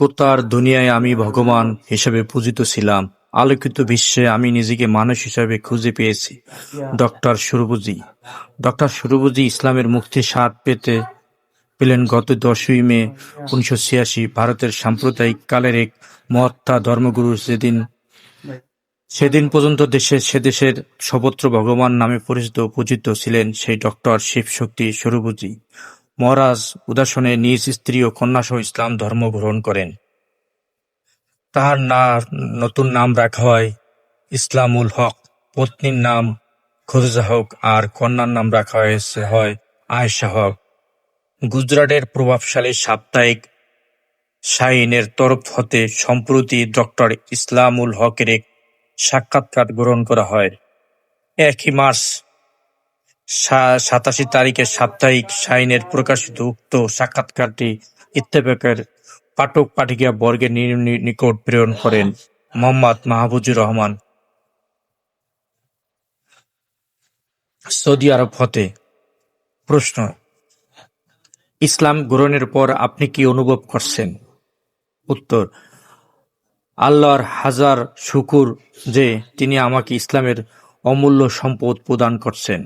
অজ্ঞতার দুনিয়ায় আমি ভগবান হিসেবে পূজিত ছিলাম, আলোকিত বিশ্বে আমি নিজেকে মানুষ হিসেবে খুঁজে পেয়েছি। ডক্টর সুরভুজি। ডক্টর সুরভুজি ইসলামের মুক্তি স্বাদ পেতে পেলেন গত দশই মে উনিশশো ছিয়াশি ভারতের সাম্প্রদায়িক কালের এক মহাত্মা ধর্মগুরু যেদিন সেদিন পর্যন্ত দেশে সে দেশের সর্বত্র ভগবান নামে পরিচিত পূজিত ছিলেন সেই ডক্টর শিবশক্তি স্বরূপজি মহারাজ উদাসনে নিজ স্ত্রী ও কন্যাসহ ইসলাম ধর্ম গ্রহণ করেন। তাহার না, নতুন নাম রাখা হয় ইসলামুল হক। পত্নীর নাম খোরজা হক আর কন্যার নাম রাখা হয়েছে, হয় আয়েশা হক। গুজরাটের প্রভাবশালী সাপ্তাহিক শাহিনের তরফ হতে সম্প্রতি ডক্টর ইসলামুল হকের এক সাক্ষাৎকার গ্রহণ করা হয়। একই মার্চ সা- সাতাশি তারিখে সাপ্তাহিক শাহিনের প্রকাশিত উক্ত সাক্ষাৎকারটি ইত্তেফাকের পাঠক পাঠিকা বর্গের নিকট প্রেরণ করেন মোহাম্মদ মাহবুজুর রহমান। সৌদি আরব হতে প্রশ্ন, ইসলাম গ্রহণের পর আপনি কি অনুভব করছেন? উত্তর, আল্লাহর হাজার শুকুর যে তিনি আমাকে ইসলামের অমূল্য সম্পদ প্রদান করছেন।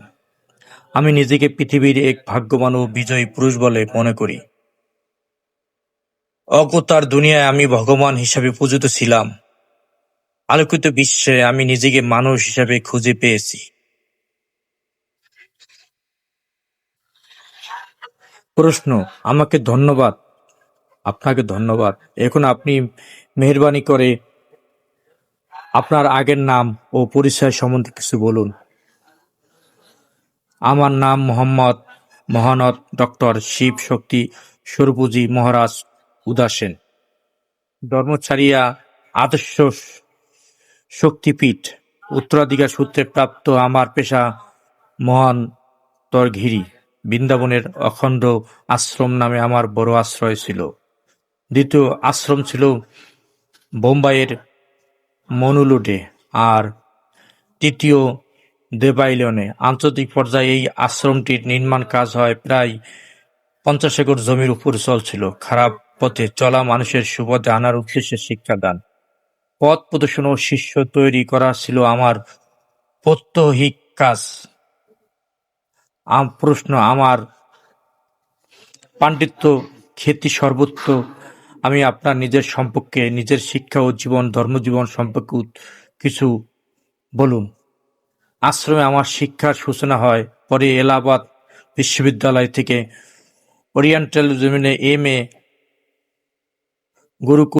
আমি নিজেকে পৃথিবীর এক ভাগ্যবান ও বিজয়ী পুরুষ বলে মনে করি। অজ্ঞতার দুনিয়ায় আমি ভগবান হিসাবে পূজিত ছিলাম। আলোকিত বিশ্বে আমি নিজেকে মানুষ হিসাবে খুঁজে পেয়েছি। প্রশ্ন, আমাকে ধন্যবাদ? আপনাকে ধন্যবাদ। এখন আপনি মেহরবানি করে আপনার আগের নাম ও পরিচয় সম্বন্ধে কিছু বলুন। আমার নাম মোহাম্মদ মহানত ডক্টর শিব শক্তি সরপুজি মহারাজ উদাসেন। ধর্মচারিয়া আদর্শ শক্তিপীঠ উত্তরাধিকার সূত্রে প্রাপ্ত আমার পেশা মহান তরঘিরি। বৃন্দাবনের অখণ্ড আশ্রম নামে আমার বড় আশ্রয় ছিল। দ্বিতীয় আশ্রম ছিল বোম্বাইয়ের মনুলুডে। আর তৃতীয় দেবাইলনে আন্তর্জাতিক পর্যায়ে এই আশ্রমটির নির্মাণ কাজ হয় প্রায় পঞ্চাশ একর জমির উপর চলছিল। খারাপ পথে চলা মানুষের সুপথে আনার উদ্দেশ্যে শিক্ষাদান। পথ প্রদর্শন ও শিষ্য তৈরি করা ছিল আমার প্রত্যহিক কাজ। প্রশ্ন, আমার পাণ্ডিত্য, খ্যাতি সর্বত্র আমি আপনার নিজের সম্পর্কে, নিজের শিক্ষা ও জীবন, ধর্মজীবন সম্পর্কে কিছু বলুন। আশ্রমে আমার শিক্ষার সূচনা হয়। পরে এলাহাবাদ বিশ্ববিদ্যালয় থেকে ওরিয়েন্টাল জমিনে এম এ গুরুকুল